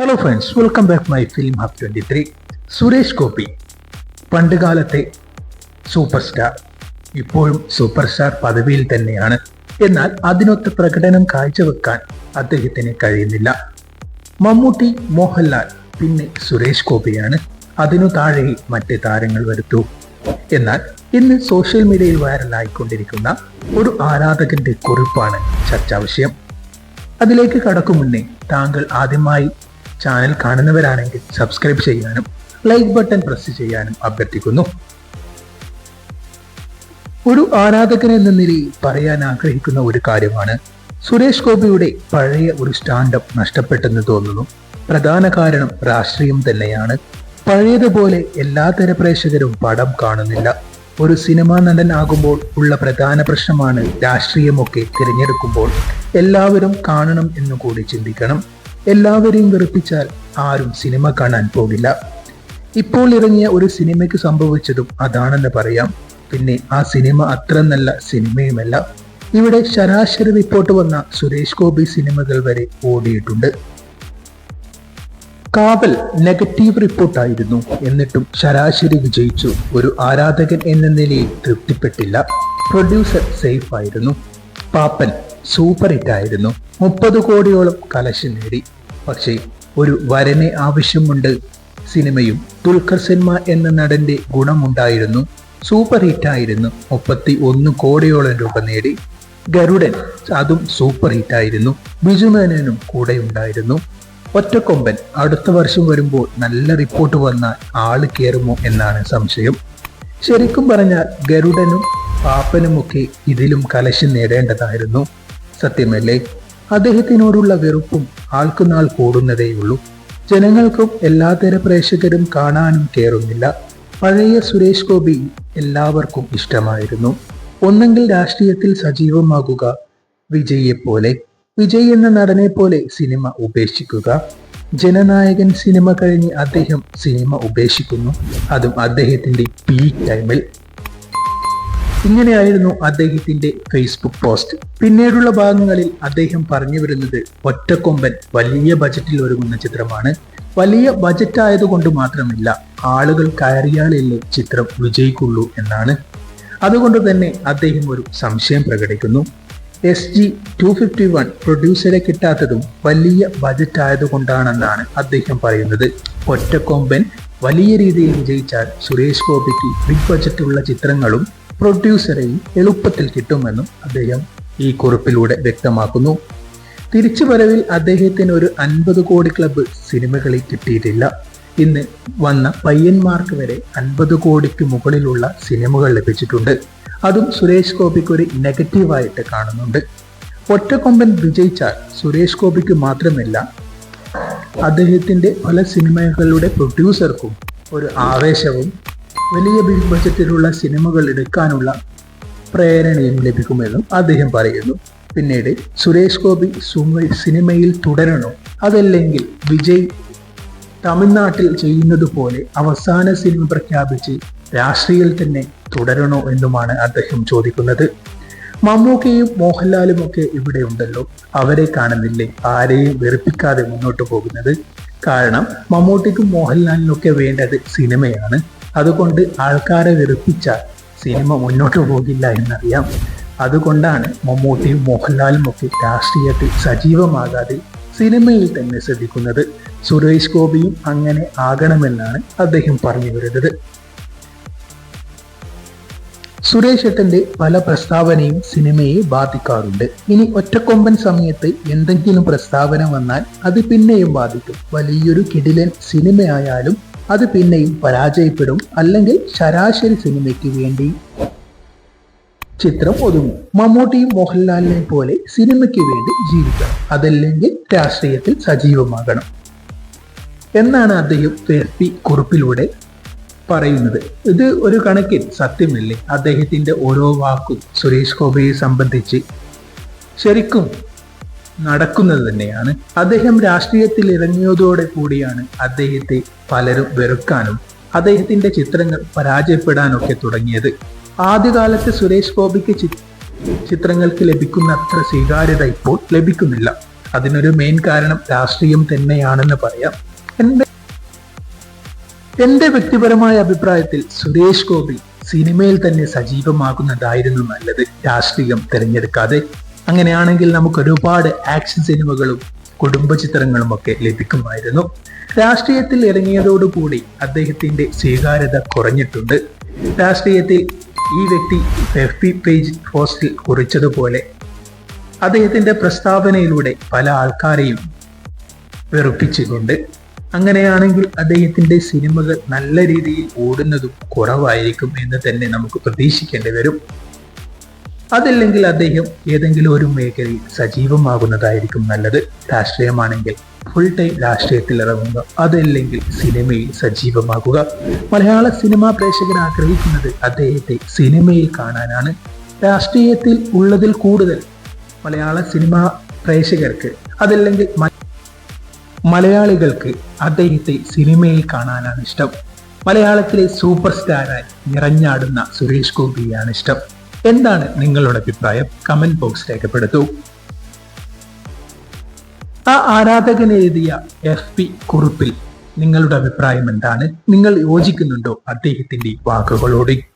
Hello friends welcome back my film hub twenty three Suresh Gopi പണ്ട് കാലത്തെ superstar ഇപ്പോഴും superstar പദവിയിൽ തന്നെയാണ്. എന്നാൽ അതിനൊത്ത പ്രകടനം കാഴ്ചവെക്കാൻ അദ്ദേഹത്തിന് കഴിയുന്നില്ല. മമ്മൂട്ടി മോഹൻലാൽ പിന്നെ സുരേഷ് ഗോപിയാണ് അതിനു താഴെ മറ്റ് താരങ്ങൾ വരുത്തു. എന്നാൽ ഇന്ന് സോഷ്യൽ മീഡിയയിൽ വൈറലായിക്കൊണ്ടിരിക്കുന്ന ഒരു ആരാധകന്റെ കുറിപ്പാണ് ചർച്ചാ വിഷയം. അതിലേക്ക് കടക്കും മുന്നേ താങ്കൾ ആദ്യമായി ചാനൽ കാണുന്നവരാണെങ്കിൽ സബ്സ്ക്രൈബ് ചെയ്യാനും ലൈക്ക് ബട്ടൺ പ്രസ് ചെയ്യാനും അഭ്യർത്ഥിക്കുന്നു. ഒരു ആരാധകൻ എന്ന നിലയിൽ പറയാൻ ആഗ്രഹിക്കുന്ന ഒരു കാര്യമാണ്. സുരേഷ് ഗോപിയുടെ പഴയ ഒരു സ്റ്റാൻഡപ്പ് നഷ്ടപ്പെട്ടെന്ന് തോന്നുന്നു. പ്രധാന കാരണം രാഷ്ട്രീയം തന്നെയാണ്. പഴയതുപോലെ എല്ലാതര പ്രേക്ഷകരും പടം കാണുന്നില്ല. ഒരു സിനിമാ നടൻ ആകുമ്പോൾ ഉള്ള പ്രധാന പ്രശ്നമാണ് രാഷ്ട്രീയമൊക്കെ തിരഞ്ഞെടുക്കുമ്പോൾ എല്ലാവരും കാണണം എന്ന് കൂടി ചിന്തിക്കണം. എല്ലാവരെയും വെറുപ്പിച്ചാൽ ആരും സിനിമ കാണാൻ പോകില്ല. ഇപ്പോൾ ഇറങ്ങിയ ഒരു സിനിമയ്ക്ക് സംഭവിച്ചതും അതാണെന്ന് പറയാം. പിന്നെ ആ സിനിമ അത്ര നല്ല സിനിമയുമല്ല. ഇവിടെ ശരാശരി റിപ്പോർട്ട് വന്ന സുരേഷ് ഗോപി സിനിമകൾ വരെ ഓടിയിട്ടുണ്ട്. കാവൽ നെഗറ്റീവ് റിപ്പോർട്ടായിരുന്നു. എന്നിട്ടും ശരാശരി വിജയിച്ചു. ഒരു ആരാധകൻ എന്ന നിലയിൽ തൃപ്തിപ്പെട്ടില്ല. പ്രൊഡ്യൂസർ സേഫ് ആയിരുന്നു പാപ്പൻ സൂപ്പർ ഹിറ്റ് ആയിരുന്നു. മുപ്പത് കോടിയോളം കലക്ഷൻ നേടി. പക്ഷേ ഒരു വരനെ ആവശ്യമുണ്ട്. സിനിമയും ദുൽഖർ സിനിമ എന്ന നടന്റെ ഗുണമുണ്ടായിരുന്നു. സൂപ്പർ ഹിറ്റായിരുന്നു മുപ്പത്തി ഒന്ന് കോടിയോളം രൂപ നേടി. ഗരുഡൻ അതും സൂപ്പർ ഹിറ്റ് ഹിറ്റായിരുന്നു ബിജുമേനനും കൂടെ ഉണ്ടായിരുന്നു. ഒറ്റക്കൊമ്പൻ അടുത്ത വർഷം വരുമ്പോൾ നല്ല റിപ്പോർട്ട് വന്നാൽ ആൾ കയറുമോ എന്നാണ് സംശയം. ശരിക്കും പറഞ്ഞാൽ ഗരുഡനും പാപ്പനുമൊക്കെ ഇതിലും കലശം നേടേണ്ടതായിരുന്നു. സത്യമല്ലേ? അദ്ദേഹത്തിനോടുള്ള വെറുപ്പും ആൾക്കുനാൾ കൂടുന്നതേയുള്ളൂ. ജനങ്ങൾക്കും എല്ലാതര പ്രേക്ഷകരും കാണാനും കയറുന്നില്ല പഴയ സുരേഷ് ഗോപി എല്ലാവർക്കും ഇഷ്ടമായിരുന്നു. ഒന്നെങ്കിൽ രാഷ്ട്രീയത്തിൽ സജീവമാകുക പോലെ വിജയ് എന്ന നടനെ പോലെ സിനിമ ഉപേക്ഷിക്കുക. ജനനായകൻ സിനിമ കഴിഞ്ഞ് അദ്ദേഹം സിനിമ ഉപേക്ഷിക്കുന്നു. അതും അദ്ദേഹത്തിന്റെ പീക്ക് ടൈമിൽ. ഇങ്ങനെയായിരുന്നു അദ്ദേഹത്തിന്റെ ഫേസ്ബുക്ക് പോസ്റ്റ് പിന്നീടുള്ള ഭാഗങ്ങളിൽ അദ്ദേഹം പറഞ്ഞു വരുന്നത് ഒറ്റക്കൊമ്പൻ വലിയ ബജറ്റിൽ ഒരുങ്ങുന്ന ചിത്രമാണ്. വലിയ ബജറ്റ് ആയതുകൊണ്ട് മാത്രമല്ല ആളുകൾ കയറിയാലല്ലേ ചിത്രം വിജയിക്കുള്ളൂ എന്നാണ്. അതുകൊണ്ട് തന്നെ അദ്ദേഹം ഒരു സംശയം പ്രകടിക്കുന്നു. S G two fifty one പ്രൊഡ്യൂസറെ കിട്ടാത്തതും വലിയ ബജറ്റ് ആയതുകൊണ്ടാണെന്നാണ് അദ്ദേഹം പറയുന്നത്. ഒറ്റക്കൊമ്പൻ വലിയ രീതിയിൽ വിജയിച്ചാൽ സുരേഷ് ഗോപിക്ക് ബിഗ് ബജറ്റുള്ള ചിത്രങ്ങളും പ്രൊഡ്യൂസറെയും എളുപ്പത്തിൽ കിട്ടുമെന്നും അദ്ദേഹം ഈ കുറിപ്പിലൂടെ വ്യക്തമാക്കുന്നു. തിരിച്ചു വരവിൽ അദ്ദേഹത്തിന് ഒരു അൻപത് കോടി ക്ലബ് സിനിമകളിൽ കിട്ടിയിട്ടില്ല. ഇന്ന് വന്ന പയ്യന്മാർക്ക് വരെ അൻപത് കോടിക്ക് മുകളിലുള്ള സിനിമകൾ ലഭിച്ചിട്ടുണ്ട്. അതും സുരേഷ് ഗോപിക്ക് ഒരു നെഗറ്റീവായിട്ട് കാണുന്നുണ്ട്. ഒറ്റക്കൊമ്പൻ വിജയിച്ചാൽ സുരേഷ് ഗോപിക്ക് മാത്രമല്ല അദ്ദേഹത്തിന്റെ പല സിനിമകളുടെ പ്രൊഡ്യൂസർക്കും ഒരു ആവേശവും വലിയ ബിഗ് ബജറ്റിലുള്ള സിനിമകൾ എടുക്കാനുള്ള പ്രേരണയും ലഭിക്കുമെന്നും അദ്ദേഹം പറയുന്നു. പിന്നീട് സുരേഷ് ഗോപി സിനിമയിൽ തുടരണോ? അതല്ലെങ്കിൽ വിജയ് തമിഴ്നാട്ടിൽ ചെയ്യുന്നത് പോലെ അവസാന സിനിമ പ്രഖ്യാപിച്ച് രാഷ്ട്രീയത്തിൽ തന്നെ തുടരണോ എന്നുമാണ് അദ്ദേഹം ചോദിക്കുന്നത്. മമ്മൂക്കയും മോഹൻലാലും ഒക്കെ ഇവിടെ ഉണ്ടല്ലോ. അവരെ കാണുന്നില്ലേ? ആരെയും വെറുപ്പിക്കാതെ മുന്നോട്ട് പോകുന്നത്? കാരണം മമ്മൂട്ടിക്കും മോഹൻലാലിനും ഒക്കെ വേണ്ടത് സിനിമയാണ്. അതുകൊണ്ട് ആൾക്കാരെ വെറുപ്പിച്ച സിനിമ മുന്നോട്ട് പോകില്ല എന്നറിയാം. അതുകൊണ്ടാണ് മമ്മൂട്ടിയും മോഹൻലാലും ഒക്കെ രാഷ്ട്രീയത്തിൽ സജീവമാകാതെ സിനിമയിൽ തന്നെ ശ്രദ്ധിക്കുന്നത്. സുരേഷ് ഗോപിയും അങ്ങനെ ആകണമെന്നാണ് അദ്ദേഹം പറഞ്ഞു വരുന്നത്. സുരേഷ് ഏട്ടന്റെ പല പ്രസ്താവനയും സിനിമയെ ബാധിക്കാറുണ്ട്. ഇനി ഒറ്റക്കൊമ്പൻ സമയത്ത് എന്തെങ്കിലും പ്രസ്താവന വന്നാൽ അത് പിന്നെയും ബാധിക്കും. വലിയൊരു കിടിലൻ സിനിമയായാലും അത് പിന്നെയും പരാജയപ്പെടും അല്ലെങ്കിൽ ശരാശരി സിനിമയ്ക്ക് വേണ്ടി ചിത്രം ഒതുങ്ങും. മമ്മൂട്ടിയും മോഹൻലാലിനെ പോലെ സിനിമയ്ക്ക് വേണ്ടി ജീവിക്കണം. അതല്ലെങ്കിൽ രാഷ്ട്രീയത്തിൽ സജീവമാകണം. എന്നാണ് അദ്ദേഹം ഫേസ്ബി കുറിപ്പിലൂടെ പറയുന്നത്. ഇത് ഒരു കണക്കിൽ സത്യമല്ലേ? അദ്ദേഹത്തിന്റെ ഓരോ വാക്കും സുരേഷ് ഗോപിയെ സംബന്ധിച്ച് ശരിക്കും നടക്കുന്നത് തന്നെയാണ്. അദ്ദേഹം രാഷ്ട്രീയത്തിൽ ഇറങ്ങിയതോടെ കൂടിയാണ് അദ്ദേഹത്തെ പലരും വെറുക്കാനും അദ്ദേഹത്തിന്റെ ചിത്രങ്ങൾ പരാജയപ്പെടാനൊക്കെ തുടങ്ങിയത്. ആദ്യകാലത്ത് സുരേഷ് ഗോപിക്ക് ചിത്രങ്ങൾക്ക് ലഭിക്കുന്ന അത്ര സ്വീകാര്യത ഇപ്പോൾ ലഭിക്കുന്നില്ല. അതിനൊരു മെയിൻ കാരണം രാഷ്ട്രീയം തന്നെയാണെന്ന് പറയാം. എന്റെ എന്റെ വ്യക്തിപരമായ അഭിപ്രായത്തിൽ സുരേഷ് ഗോപി സിനിമയിൽ തന്നെ സജീവമാകുന്നതായിരുന്നു നല്ലത്. രാഷ്ട്രീയം തിരഞ്ഞെടുക്കാതെ അങ്ങനെയാണെങ്കിൽ നമുക്ക് ഒരുപാട് ആക്ഷൻ സിനിമകളും കുടുംബ ചിത്രങ്ങളും ഒക്കെ ലഭിക്കുമായിരുന്നു. രാഷ്ട്രീയത്തിൽ ഇറങ്ങിയതോടുകൂടി അദ്ദേഹത്തിന്റെ സ്വീകാര്യത കുറഞ്ഞിട്ടുണ്ട്. രാഷ്ട്രീയത്തിൽ ഈ വ്യക്തി എഫ് പി പേജ് പോസ്റ്റിൽ കുറിച്ചതുപോലെ അദ്ദേഹത്തിന്റെ പ്രസ്താവനയിലൂടെ പല ആൾക്കാരെയും വെറുപ്പിച്ചിട്ടുണ്ട് അങ്ങനെയാണെങ്കിൽ അദ്ദേഹത്തിന്റെ സിനിമകൾ നല്ല രീതിയിൽ ഓടുന്നതും കുറവായിരിക്കും എന്ന് തന്നെ നമുക്ക് പ്രതീക്ഷിക്കേണ്ടി വരും. അതല്ലെങ്കിൽ അദ്ദേഹം ഏതെങ്കിലും ഒരു മേഖലയിൽ സജീവമാകുന്നതായിരിക്കും നല്ലത്. രാഷ്ട്രീയമാണെങ്കിൽ ഫുൾ ടൈം രാഷ്ട്രീയത്തിൽ ഇറങ്ങുക. അതല്ലെങ്കിൽ സിനിമയിൽ സജീവമാകുക. മലയാള സിനിമാ പ്രേക്ഷകർ ആഗ്രഹിക്കുന്നത് അദ്ദേഹത്തെ സിനിമയിൽ കാണാനാണ്. രാഷ്ട്രീയത്തിൽ ഉള്ളതിൽ കൂടുതൽ മലയാള സിനിമാ പ്രേക്ഷകർക്ക് അതല്ലെങ്കിൽ മലയാളികൾക്ക് അദ്ദേഹത്തെ സിനിമയിൽ കാണാനാണ് ഇഷ്ടം. മലയാളത്തിലെ സൂപ്പർ സ്റ്റാറായി നിറഞ്ഞാടുന്ന സുരേഷ് ഗോപിയാണ് ഇഷ്ടം. എന്താണ് നിങ്ങളുടെ അഭിപ്രായം? കമന്റ് ബോക്സ് രേഖപ്പെടുത്തൂ. ആ ആരാധകൻ എഴുതിയ എഫ് പി കുറിപ്പിൽ നിങ്ങളുടെ അഭിപ്രായം എന്താണ്? നിങ്ങൾ യോജിക്കുന്നുണ്ടോ അദ്ദേഹത്തിന്റെ വാക്കുകളോടെ വാക്കുകളോട്?